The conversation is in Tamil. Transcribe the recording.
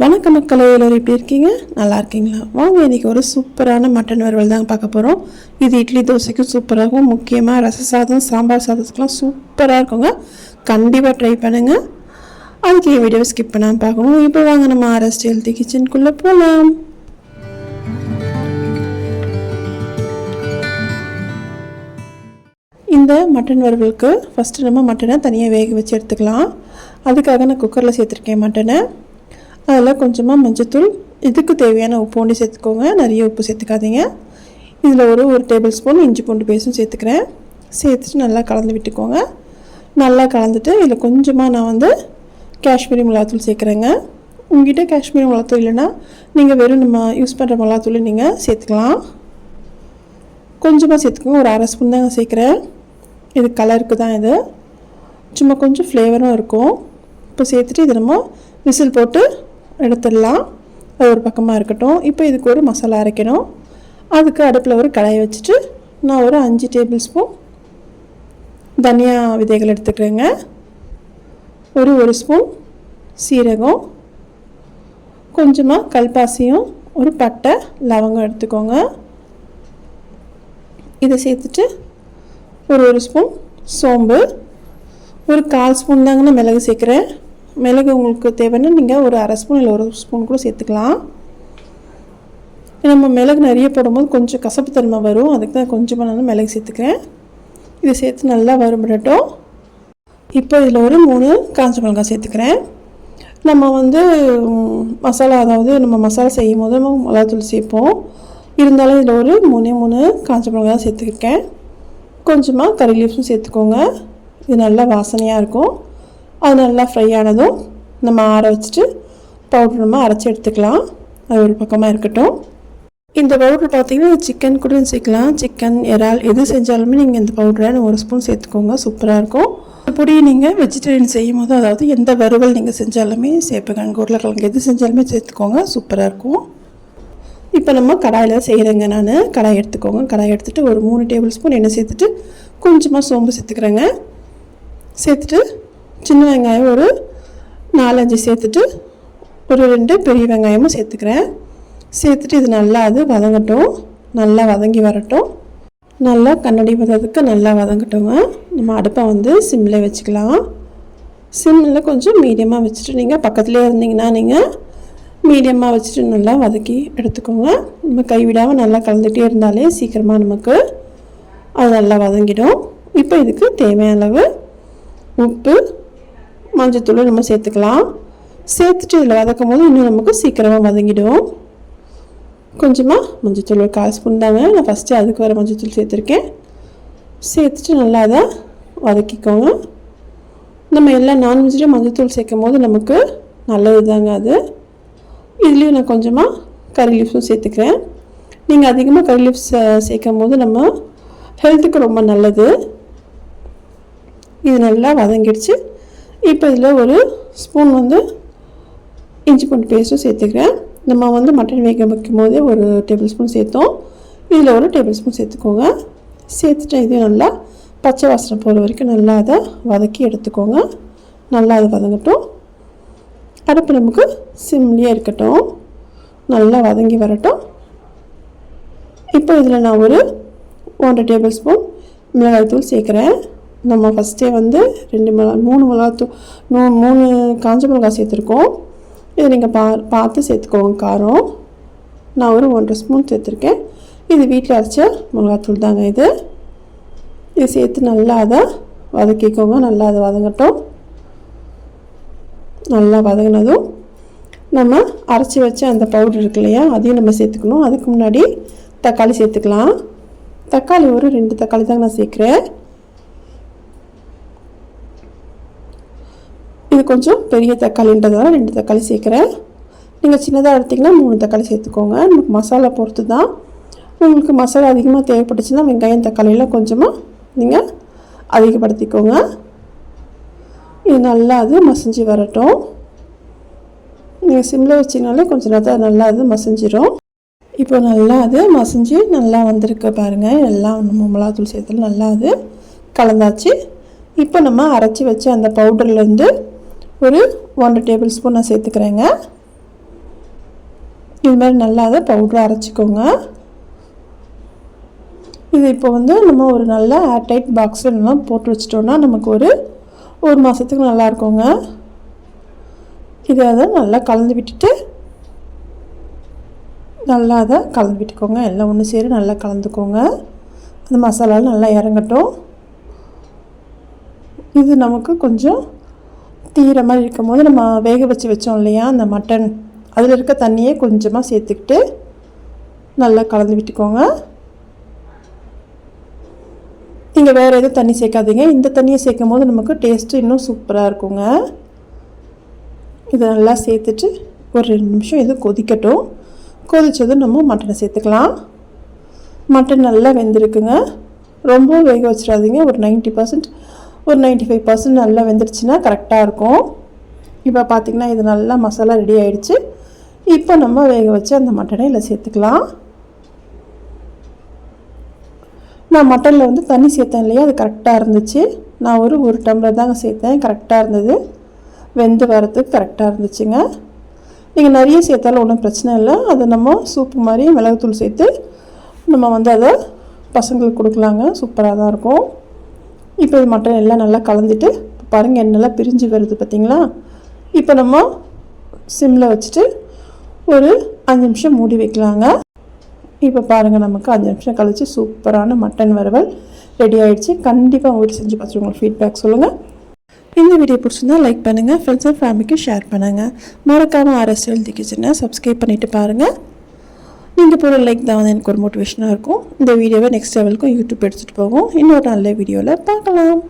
வணக்கம் மக்களே எல்லோரும் எப்படி இருக்கீங்க? நல்லா இருக்கீங்களா? வாங்க இன்றைக்கி ஒரு சூப்பரான மட்டன் வறுவல் தாங்க பார்க்க போகிறோம் இது இட்லி தோசைக்கும் சூப்பராகும் முக்கியமாக ரச சாதம் சாம்பார் சாதத்துக்கெலாம் சூப்பராக இருக்குங்க. கண்டிப்பாக ட்ரை பண்ணுங்கள் அதுக்கு என் வீடியோவை ஸ்கிப் பண்ணாமல் பார்க்கணும். இப்போ வாங்க நம்ம ஆர்எஸ்டி ஹெல்த்தி கிச்சனுக்குள்ளே போகலாம் இந்த மட்டன் வறுவலுக்கு ஃபஸ்ட்டு நம்ம மட்டனை தனியாக வேக வச்சு எடுத்துக்கலாம். அதுக்காக நான் குக்கரில் சேர்த்துருக்கேன் மட்டனை. அதில் கொஞ்சமாக மஞ்சத்தூள் இதுக்கு தேவையான உப்பு ஒன்று சேர்த்துக்கோங்க. நிறைய உப்பு சேர்த்துக்காதீங்க. இதில் ஒரு ஒரு டேபிள் ஸ்பூன் இஞ்சி பூண்டு பேஸ்ட்டும் சேர்த்துக்கிறேன். சேர்த்துட்டு நல்லா கலந்து விட்டுக்கோங்க. நல்லா கலந்துட்டு இதில் கொஞ்சமாக நான் வந்து காஷ்மீரி மிளகாத்தூள் சேர்க்குறேங்க. உங்ககிட்ட காஷ்மீரி மிளகாத்தூள் இல்லைன்னா நீங்கள் வெறும் நம்ம யூஸ் பண்ணுற மிளகாத்தூள் நீங்கள் சேர்த்துக்கலாம். கொஞ்சமாக சேர்த்துக்கோங்க. ஒரு அரை ஸ்பூன் தாங்க சேர்க்குறேன். இது கலருக்கு தான் இது. சும்மா கொஞ்சம் ஃப்ளேவரும் இருக்கும். இப்போ சேர்த்துட்டு இது நம்ம விசில் போட்டு எடுத்துடலாம். அது ஒரு பக்கமாக இருக்கட்டும். இப்போ இதுக்கு ஒரு மசாலா அரைக்கணும். அதுக்கு அடுப்பில் ஒரு கடாயை வச்சுட்டு நான் ஒரு அஞ்சு டேபிள் ஸ்பூன் தனியா விதைகள் எடுத்துக்கிறேங்க. ஒரு ஒரு ஸ்பூன் சீரகம். கொஞ்சமாக கல்பாசியும் ஒரு பட்டை லவங்கம் எடுத்துக்கோங்க. இதை சேர்த்துட்டு ஒரு ஒரு ஸ்பூன் சோம்பு. ஒரு கால் ஸ்பூன் தாங்க நான் மிளகு சேர்க்குறேன். மிளகு உங்களுக்கு தேவைன்னா நீங்கள் ஒரு அரை ஸ்பூன் இல்லை ஒரு ஸ்பூன் கூட சேர்த்துக்கலாம். நம்ம மிளகு நிறைய போடும்போது கொஞ்சம் கசப்பு தன்மை வரும். அதுக்கு தான் கொஞ்சமாக நான் மிளகு சேர்த்துக்கிறேன். இதை சேர்த்து நல்லா வறுபடட்டும். இப்போ இதில் ஒரு மூணு காஞ்ச மிளகாய் சேர்த்துக்கிறேன். நம்ம வந்து மசாலா அதாவது நம்ம மசாலா செய்யும் போது நம்ம மிளகாத்தூள் சேர்ப்போம். இருந்தாலும் இதில் ஒரு மூணே மூணு காஞ்ச மிளகாய் சேர்த்துருக்கேன். கொஞ்சமாக கறி லீஃப்ஸும் சேர்த்துக்கோங்க. இது நல்லா வாசனையாக இருக்கும். அது நல்லா ஃப்ரை ஆனதும் நம்ம ஆற வச்சுட்டு பவுட்ரு நம்ம அரைச்சி எடுத்துக்கலாம். அது ஒரு பக்கமாக இருக்கட்டும். இந்த பவுடர் பார்த்தீங்கன்னா சிக்கன் கூட சேர்க்கலாம் சிக்கன் இறால் எது செஞ்சாலுமே நீங்கள் இந்த பவுடரை ஒரு ஸ்பூன் சேர்த்துக்கோங்க. சூப்பராக இருக்கும். பொடி நீங்கள் வெஜிடேரியன் செய்யும் போது அதாவது எந்த வறுவல் நீங்கள் செஞ்சாலுமே சேர்ப்புக்கிழங்கு உருளைக்கிழங்கு எது செஞ்சாலுமே சேர்த்துக்கோங்க. சூப்பராக இருக்கும். இப்போ நம்ம கடாயில் செய்கிறேங்க நான். கடாய் எடுத்துக்கோங்க. கடாய் எடுத்துகிட்டு ஒரு மூணு டேபிள் ஸ்பூன் எண்ணெய் சேர்த்துட்டு கொஞ்சமாக சோம்பு சேர்த்துக்கிறேங்க. சேர்த்துட்டு சின்ன வெங்காயம் ஒரு நாலஞ்சு சேர்த்துட்டு ஒரு ரெண்டு பெரிய வெங்காயமும் சேர்த்துக்கிறேன். சேர்த்துட்டு இது நல்லா அது வதங்கட்டும். நல்லா வதங்கி வரட்டும். நல்லா கண்ணாடி பதத்துக்கு நல்லா வதங்கட்டுங்க. நம்ம அடுப்பை வந்து சிம்மில் வச்சுக்கலாம். சிம்மில் கொஞ்சம் மீடியமாக வச்சுட்டு நீங்கள் பக்கத்துலேயே இருந்தீங்கன்னா நீங்கள் மீடியமாக வச்சுட்டு நல்லா வதக்கி எடுத்துக்கோங்க. நம்ம கைவிடாமல் நல்லா கலந்துகிட்டே இருந்தாலே சீக்கிரமாக நமக்கு அது நல்லா வதங்கிடும். இப்போ இதுக்கு தேவையான அளவு உப்பு மஞ்சத்தூளும் நம்ம சேர்த்துக்கலாம். சேர்த்துட்டு இதில் வதக்கும் போது இன்னும் நமக்கு சீக்கிரமாக வதங்கிடும். கொஞ்சமாக மஞ்சத்தூள் ஒரு கால் ஸ்பூன் தாங்க. நான் ஃபஸ்ட்டு அதுக்கு வர மஞ்சத்தூள் சேர்த்துருக்கேன். சேர்த்துட்டு நல்லா அதை வதக்கிக்கோங்க. நம்ம எல்லா நான்வெஜ்லேயும் மஞ்சத்தூள் சேர்க்கும் போது நமக்கு நல்லது தாங்க அது. இதுலேயும் நான் கொஞ்சமாக கறி லீஃப்ஸும் சேர்த்துக்கிறேன். நீங்கள் அதிகமாக கறி லீஃப்ஸ் சேர்க்கும் போது நம்ம ஹெல்த்துக்கு ரொம்ப நல்லது. இது நல்லா வதங்கிடுச்சு. இப்போ இதில் ஒரு ஸ்பூன் வந்து இஞ்சி பூண்டு பேஸ்ட்டும் சேர்த்துக்கிறேன். நம்ம வந்து மட்டன் வேக வைக்கும் போதே ஒரு டேபிள் ஸ்பூன் சேர்த்தோம். இதில் ஒரு டேபிள் ஸ்பூன் சேர்த்துக்கோங்க. சேர்த்துட்டு இதையும் நல்லா பச்சை வாசனை போகிற வரைக்கும் நல்லா அதை வதக்கி எடுத்துக்கோங்க. நல்லா அது வதங்கட்டும். அடுப்பு நமக்கு சிம்லேயே இருக்கட்டும். நல்லா வதங்கி வரட்டும். இப்போ இதில் நான் ஒரு ஒன்றரை டேபிள் ஸ்பூன் மிளகாய்த்தூள் சேர்க்குறேன். நம்ம ஃபஸ்ட்டே வந்து ரெண்டு மிளகா மூணு மிளகாத்தூள் மூ மூணு காஞ்ச மிளகாய் சேர்த்துருக்கோம். இதை நீங்கள் பா பார்த்து சேர்த்துக்கோங்க காரம். நான் ஒரு ஒன்றரை ஸ்பூன் சேர்த்துருக்கேன். இது வீட்டில் அரைச்ச மிளகாத்தூள் தாங்க இது. இது சேர்த்து நல்லா அதை வதக்கிக்கோங்க. நல்லா அதை வதங்கட்டும். நல்லா வதங்கினதும் நம்ம அரைச்சி வச்ச அந்த பவுடர் இருக்கு இல்லையா அதையும் நம்ம சேர்த்துக்கணும். அதுக்கு முன்னாடி தக்காளி சேர்த்துக்கலாம். தக்காளி ஒரு ரெண்டு தக்காளி தாங்க நான் சேர்க்குறேன். இது கொஞ்சம் பெரிய தக்காளின்றதால ரெண்டு தக்காளி சேர்க்குறேன். நீங்கள் சின்னதாக எடுத்திங்கன்னா மூணு தக்காளி சேர்த்துக்கோங்க. நமக்கு மசாலா பொறுத்து தான் உங்களுக்கு மசாலா அதிகமாக தேவைப்பட்டுச்சுன்னா வெங்காயம் தக்காளியெல்லாம் கொஞ்சமாக நீங்கள் அதிகப்படுத்திக்கோங்க. இது நல்லா அது மசிஞ்சு வரட்டும். நீங்கள் சிம்மில் வச்சிங்கனாலே கொஞ்சம் நேரத்தில் நல்லா அது மசிஞ்சிடும் இப்போ நல்லா அது மசிஞ்சு நல்லா வந்திருக்கு பாருங்கள் எல்லாம் நம்ம மிளகாத்தூள் சேர்த்துல நல்லா அது கலந்தாச்சு. இப்போ நம்ம அரைச்சி வச்சு அந்த பவுடர்லேருந்து ஒரு ஒன்றரை டேபிள் ஸ்பூன் நான் சேர்த்துக்கிறேங்க. இது மாதிரி நல்லா அதை பவுடரை அரைச்சிக்கோங்க. இது இப்போ வந்து நம்ம ஒரு நல்ல ஏர்டைட் பாக்ஸ்லாம் போட்டு வச்சிட்டோன்னா நமக்கு ஒரு ஒரு மாதத்துக்கு நல்லா இருக்குங்க. இதை அதை நல்லா கலந்து விட்டுட்டு நல்லா அதை கலந்து விட்டுக்கோங்க. எல்லாம் ஒன்று சேர நல்லா கலந்துக்கோங்க. அந்த மசாலாவில் நல்லா இறங்கட்டும். இது நமக்கு கொஞ்சம் தீர மாதிரி இருக்கும் போது நம்ம வேக வச்சு வச்சோம் இல்லையா அந்த மட்டன் அதில் இருக்க தண்ணியை கொஞ்சமாக சேர்த்துக்கிட்டு நல்லா கலந்து விட்டுக்கோங்க. நீங்கள் வேறு எதுவும் தண்ணி சேர்க்காதீங்க. இந்த தண்ணியை சேர்க்கும் போது நமக்கு டேஸ்ட்டு இன்னும் சூப்பராக இருக்குங்க. இதை நல்லா சேர்த்துட்டு ஒரு ரெண்டு நிமிஷம் இது கொதிக்கட்டும். கொதித்ததும் நம்ம மட்டனை சேர்த்துக்கலாம். மட்டன் நல்லா வெந்திருக்குங்க. ரொம்ப வேக வச்சிடாதீங்க. ஒரு நைன்ட்டி பர்சன்ட் ஒரு நைன்ட்டி ஃபைவ் பர்சன்ட் நல்லா வெந்துருச்சுன்னா கரெக்டாக இருக்கும். இப்போ பார்த்திங்கன்னா இது நல்லா மசாலா ரெடி ஆகிடுச்சு இப்போ நம்ம வேக வச்சு அந்த மட்டனை இதில் சேர்த்துக்கலாம். நான் மட்டனில் வந்து தண்ணி சேர்த்தேன் இல்லையா? அது கரெக்டாக இருந்துச்சு. நான் ஒரு ஒரு டம்ளர் தாங்க சேர்த்தேன். கரெக்டாக இருந்தது. வெந்து வரத்துக்கு கரெக்டாக இருந்துச்சுங்க. நீங்கள் நிறைய சேர்த்தாலும் ஒன்றும் பிரச்சனை இல்லை. அதை நம்ம சூப்பு மாதிரி மிளகுத்தூள் சேர்த்து நம்ம வந்து அதை பசங்களுக்கு கொடுக்கலாங்க. சூப்பராக தான் இருக்கும். இப்போ இது மட்டன் எல்லாம் நல்லா கலந்துட்டு பாருங்கள் என்னெல்லாம் பிரிஞ்சு வருது பார்த்திங்களா இப்போ நம்ம சிம்மில் வச்சுட்டு ஒரு அஞ்சு நிமிஷம் மூடி வைக்கலாங்க. இப்போ பாருங்கள் நமக்கு அஞ்சு நிமிஷம் கழித்து சூப்பரான மட்டன் வறுவல் ரெடி ஆகிடுச்சு கண்டிப்பாக உங்கள் செஞ்சு பார்த்துட்டு உங்களுக்கு ஃபீட்பேக் சொல்லுங்கள் இந்த வீடியோ பிடிச்சிருந்தா லைக் பண்ணுங்கள் ஃப்ரெண்ட்ஸ் அண்ட் ஃபேமிலிக்கு ஷேர் பண்ணுங்கள் மறக்காமல் ஆர்எஸ் ஹெல்தி கிச்சனை சப்ஸ்கிரைப் பண்ணிவிட்டு பாருங்கள் நீங்கள் போகிற லைக் தான் வந்து எனக்கு ஒரு மோட்டிவேஷனாக இருக்கும். இந்த வீடியோவை நெக்ஸ்ட் லெவலுக்கும் யூடியூப் எடுத்துகிட்டு போகும். இன்னொரு நல்ல வீடியோவில் பார்க்கலாம்.